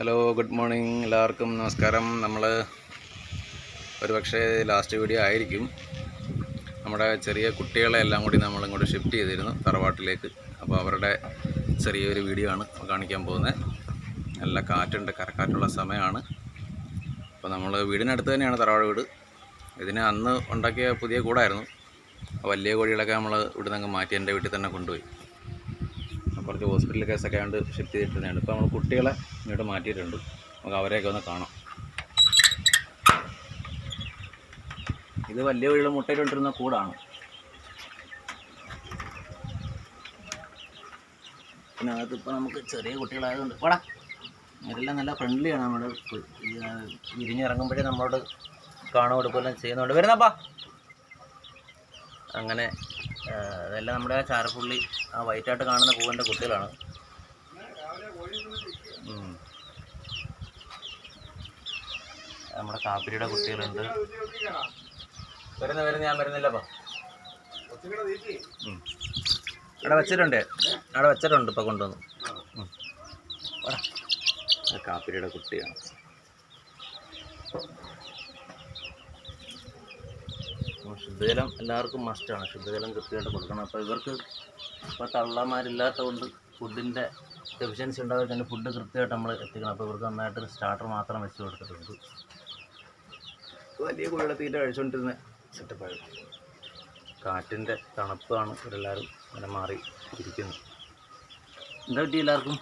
Hello good morning എല്ലാവർക്കും നമസ്കാരം. നമ്മൾ ഒരുപക്ഷെ ലാസ്റ്റ് വീഡിയോ ആയിരിക്കും. നമ്മുടെ ചെറിയ കുട്ടികളെ എല്ലാം കൂടി നമ്മൾ ഇങ്ങോട്ട് ഷിഫ്റ്റ് ചെയ്തിരുന്നു തറവാട്ടിലേക്ക്. അപ്പോൾ അവരുടെ ചെറിയൊരു വീഡിയോ ആണ് കാണിക്കാൻ പോകുന്നത്. നല്ല കാറ്റുണ്ട് കരക്കാറ്റുള്ള സമയമാണ്. അപ്പോൾ നമ്മൾ വീടിനടുത്ത് തന്നെയാണ് തറവാട് വീട്. ഇതിന് അന്ന് ഉണ്ടാക്കിയ പുതിയ കൂടായിരുന്നു. വലിയ കോഴികളൊക്കെ നമ്മൾ ഇവിടുന്ന് അങ്ങ് മാറ്റി എന്റെ വീട്ടിൽ തന്നെ കൊണ്ടുപോയി. കുറച്ച് ഹോസ്പിറ്റൽ കേസൊക്കെ ആയതുകൊണ്ട് ഷിഫ്റ്റ് ചെയ്തിട്ടുണ്ടായിരുന്നു ഇപ്പോൾ നമ്മൾ കുട്ടികളെ ഇങ്ങോട്ട് മാറ്റിയിട്ടുണ്ട്. നമുക്ക് അവരെയൊക്കെ ഒന്ന് കാണാം. ഇത് വലിയ വീട്ടിൽ മുട്ടയിലിട്ടിരുന്ന കൂടാണ്. പിന്നെ അകത്ത് ഇപ്പോൾ നമുക്ക് ചെറിയ കുട്ടികളായതുകൊണ്ട് വാടാ. ഇതെല്ലാം നല്ല ഫ്രണ്ട്ലിയാണ് നമ്മുടെ വിരിഞ്ഞിറങ്ങുമ്പോഴേ നമ്മളോട് കാണുക കൊടുക്കുകയെല്ലാം ചെയ്യുന്നുണ്ട്. വരുന്നപ്പാ. അങ്ങനെ ആ, അതെല്ലാം നമ്മുടെ ചാരപ്പുള്ളി ആ വൈറ്റായിട്ട് കാണുന്ന പൂവിന്റെ കുട്ടികളാണ്. നമ്മുടെ കാപ്പിരിയുടെ കുട്ടികളുണ്ട്. വരുന്ന വരുന്ന ഞാൻ വരുന്നില്ലപ്പോ. അവിടെ വെച്ചിട്ടുണ്ട്. അവിടെ വെച്ചിട്ടുണ്ട് ഇപ്പൊ കൊണ്ടുവന്നു. കാപ്പിരിയുടെ കുട്ടിയാണ് അപ്പോൾ ശുദ്ധജലം എല്ലാവർക്കും മസ്റ്റാണ് ശുദ്ധജലം കൃത്യമായിട്ട് കൊടുക്കണം. അപ്പോൾ ഇവർക്ക് ഇപ്പോൾ തള്ളമാരില്ലാത്തത് കൊണ്ട് ഫുഡിന്റെ ഡെഫിഷ്യൻസി ഉണ്ടാകും തന്നെ ഫുഡ് കൃത്യമായിട്ട് നമ്മൾ എത്തിക്കണം. അപ്പോൾ ഇവർക്ക് നന്നായിട്ട് സ്റ്റാർട്ടർ മാത്രം വെച്ച് കൊടുത്തിട്ടുണ്ട്. വലിയ കോഴിയുടെ കഴിച്ചുകൊണ്ടിരുന്ന സെറ്റപ്പായിരുന്നു കാറ്റിന്റെ തണുപ്പാണ് ഇവരെല്ലാവരും അങ്ങനെ മാറി ഇരിക്കുന്നത് എന്താ പറ്റി എല്ലാവർക്കും?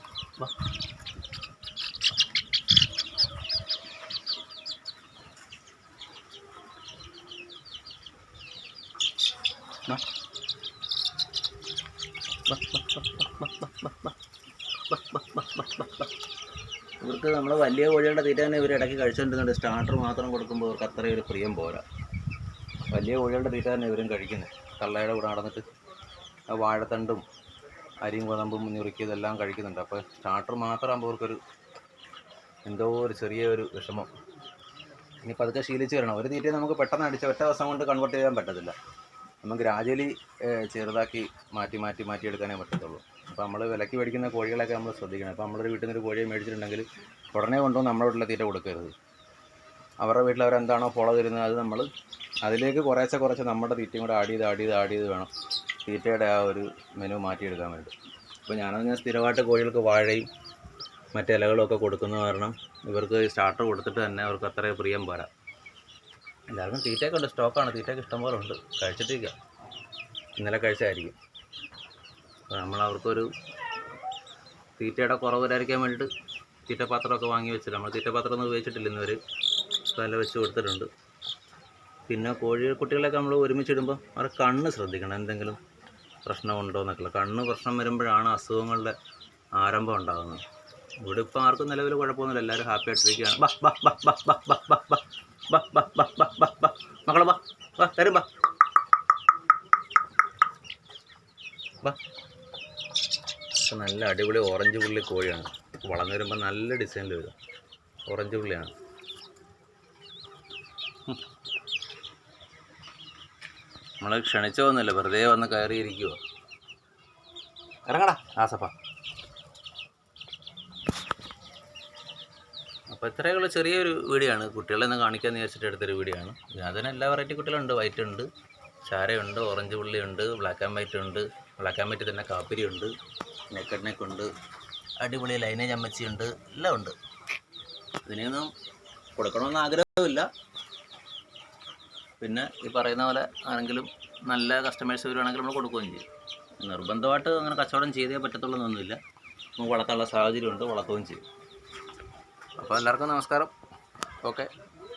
ഇവർക്ക് നമ്മൾ വലിയ കോഴികളുടെ തീറ്റ തന്നെ ഇവർ ഇടയ്ക്ക് കഴിച്ചുകൊണ്ടിരുന്നുണ്ട് സ്റ്റാർട്ടർ മാത്രം കൊടുക്കുമ്പോൾ ഇവർക്ക് ഒരു പ്രിയം പോരാ. വലിയ കോഴികളുടെ തീറ്റ തന്നെ ഇവരും കഴിക്കുന്നത് കള്ളയുടെ കൂടെ നടന്നിട്ട് വാഴത്തണ്ടും അരിയും ഗോതമ്പും ഞുറുക്കിയതെല്ലാം കഴിക്കുന്നുണ്ട്. അപ്പോൾ സ്റ്റാർട്ടർ മാത്രമാകുമ്പോൾ ഇവർക്കൊരു എന്തോ ഒരു ചെറിയ ഒരു വിഷമം. ഇനി പതുക്കെ ശീലിച്ച് വരണം. ഒരു തീറ്റയെ നമുക്ക് പെട്ടെന്ന് അടിച്ച് ഒറ്റ ദിവസം കൊണ്ട് കൺവേർട്ട് ചെയ്യാൻ പറ്റത്തില്ല. നമുക്ക് ഗ്രാജുവലി ചെറുതാക്കി മാറ്റി മാറ്റി മാറ്റി എടുക്കാനേ പറ്റത്തുള്ളൂ. അപ്പോൾ നമ്മൾ വിലക്ക് മേടിക്കുന്ന കോഴികളൊക്കെ നമ്മൾ ശ്രദ്ധിക്കണം. അപ്പോൾ നമ്മളൊരു വീട്ടിൽ നിന്ന് ഒരു കോഴിയെ മേടിച്ചിട്ടുണ്ടെങ്കിൽ ഉടനെ കൊണ്ടുവന്ന് നമ്മുടെ വീട്ടിലെ തീറ്റ കൊടുക്കരുത്. അവരുടെ വീട്ടിൽ അവരെന്താണോ ഫോളോ തരുന്നത് അത് നമ്മൾ അതിലേക്ക് കുറേശ്ശെ കുറച്ച് നമ്മുടെ തീറ്റയും കൂടെ ആഡ് ചെയ്ത് ആഡ് ചെയ്ത് ആഡ് ചെയ്ത് വേണം തീറ്റയുടെ ആ ഒരു മെനു മാറ്റിയെടുക്കാൻ വേണ്ടി അപ്പോൾ ഞാനത് ഞാൻ സ്ഥിരമായിട്ട് കോഴികൾക്ക് വാഴയും മറ്റ് ഇലകളും ഒക്കെ കൊടുക്കുന്ന കാരണം ഇവർക്ക് സ്റ്റാർട്ടർ കൊടുത്തിട്ട് തന്നെ അവർക്ക് അത്രയും പ്രിയം പോരാ. എല്ലാവർക്കും തീറ്റയൊക്കെ ഉണ്ട് സ്റ്റോക്കാണ്. തീറ്റയൊക്കെ ഇഷ്ടംപോലെ ഉണ്ട്. കഴിച്ചിട്ടിരിക്കുക ഇന്നലെ കഴിച്ചായിരിക്കും അപ്പോൾ നമ്മൾ അവർക്കൊരു തീറ്റയുടെ കുറവ് വരാതിരിക്കാൻ വേണ്ടിയിട്ട് തീറ്റപാത്രമൊക്കെ വാങ്ങി വെച്ചില്ല നമ്മൾ തീറ്റപാത്രം ഒന്നും ഉപയോഗിച്ചിട്ടില്ല ഇന്നവർ നല്ല വെച്ച് കൊടുത്തിട്ടുണ്ട്. പിന്നെ കോഴി കുട്ടികളെയൊക്കെ നമ്മൾ ഒരുമിച്ചിടുമ്പോൾ അവരുടെ കണ്ണ് ശ്രദ്ധിക്കണം. എന്തെങ്കിലും പ്രശ്നമുണ്ടോ എന്നൊക്കെ കണ്ണ് പ്രശ്നം വരുമ്പോഴാണ് അസുഖങ്ങളുടെ ആരംഭം ഉണ്ടാകുന്നത്. ഇവിടെ ഇപ്പോൾ ആർക്കും നിലവിൽ കുഴപ്പമൊന്നുമില്ല. എല്ലാവരും ഹാപ്പി ആയിട്ടിരിക്കുകയാണ് ബാ ബാ ബാ ബാ ബാ ബാ ബാ. ബാ ബാ ബാ ബാ ബാ ബാ വാ. മക്കളെ ബാ ബാ തരും ബാ ബാ നല്ല അടിപൊളി ഓറഞ്ച് പുള്ളി കോഴിയാണ്. വളർന്നു വരുമ്പോൾ നല്ല ഡിസൈനിൽ വരും. ഓറഞ്ച് പുള്ളിയാണ്. നമ്മൾ ക്ഷണിച്ചോന്നുമില്ല. വെറുതെ വന്ന് കയറിയിരിക്കുവോ. ഇറങ്ങടാ. ആസപ്പ അപ്പോൾ ഇത്രയുള്ള ചെറിയൊരു വീഡിയോ ആണ് കുട്ടികളെ ഒന്ന് കാണിക്കാമെന്ന് വിചാരിച്ചിട്ട് എടുത്തൊരു വീഡിയോ ആണ് അതിന് എല്ലാ വെറൈറ്റി കുട്ടികളുണ്ട്. വൈറ്റ് ഉണ്ട് ചാരയുണ്ട് ഓറഞ്ച് പുള്ളിയുണ്ട് ബ്ലാക്ക് ആൻഡ് വൈറ്റ് ഉണ്ട് ബ്ലാക്ക് ആൻഡ് വൈറ്റ് തന്നെ കാപ്പിരി ഉണ്ട് നെക്കഡ് നെക്ക് ഉണ്ട് അടിപൊളി ലൈനേജ് അമ്മച്ചി ഉണ്ട് എല്ലാം ഉണ്ട്. ഇതിനെയൊന്നും കൊടുക്കണമെന്ന് ആഗ്രഹമില്ല പിന്നെ ഈ പറയുന്ന പോലെ ആരെങ്കിലും നല്ല കസ്റ്റമേഴ്സ് വരുവാണെങ്കിൽ നമ്മൾ കൊടുക്കുകയും ചെയ്യും. നിർബന്ധമായിട്ട് അങ്ങനെ കച്ചവടം ചെയ്തേ പറ്റത്തുള്ളൂ എന്നൊന്നുമില്ല. നമുക്ക് വളർത്താനുള്ള സാഹചര്യമുണ്ട് വളർത്തുകയും ചെയ്യും. അപ്പോൾ എല്ലാവർക്കും നമസ്കാരം. ഓക്കെ.